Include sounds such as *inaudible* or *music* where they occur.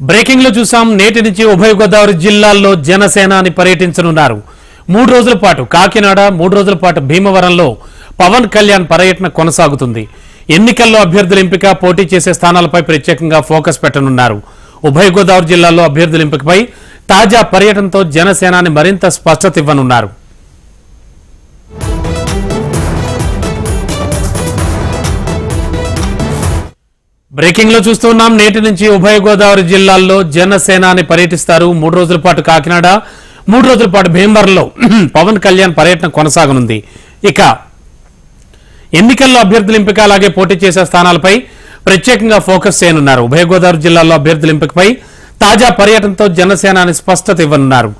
బ్రేకింగ్లో చూసాం నేటి నుంచి ఉభయ గోదావరి జిల్లాల్లో జనసేనాని పర్యటించనున్నారు. మూడు రోజుల పాటు కాకినాడ మూడు రోజుల పాటు భీమవరంలో పవన్ కళ్యాణ్ పర్యటన కొనసాగుతుంది. ఎన్నికల్లో అభ్యర్థుల ఎంపిక పోటీ చేసే స్థానాలపై ప్రత్యేకంగా ఫోకస్ పెట్టనున్నారు. ఉభయ గోదావరి జిల్లాల్లో అభ్యర్థుల ఎంపికపై తాజా పర్యటనతో జనసేనాని మరింత స్పష్టత ఇవ్వనున్నారు. బ్రేకింగ్లో చూస్తున్నాం. నేటి నుంచి ఉభయ గోదావరి జిల్లాల్లో జనసేనాని పర్యటిస్తారు. మూడు రోజుల పాటు కాకినాడ మూడు రోజుల పాటు భీమవరంలో *clears throat* పవన్ కళ్యాణ్ పర్యటన కొనసాగనుంది. ఇక ఎన్నికల్లో అభ్యర్థుల ఎంపిక అలాగే పోటీ చేసే స్థానాలపై ప్రత్యేకంగా ఫోకస్ చేయనున్నారు. ఉభయ గోదావరి జిల్లాల్లో అభ్యర్థుల ఎంపికపై తాజా పర్యటనతో జనసేనాని స్పష్టత ఇవ్వనున్నారు.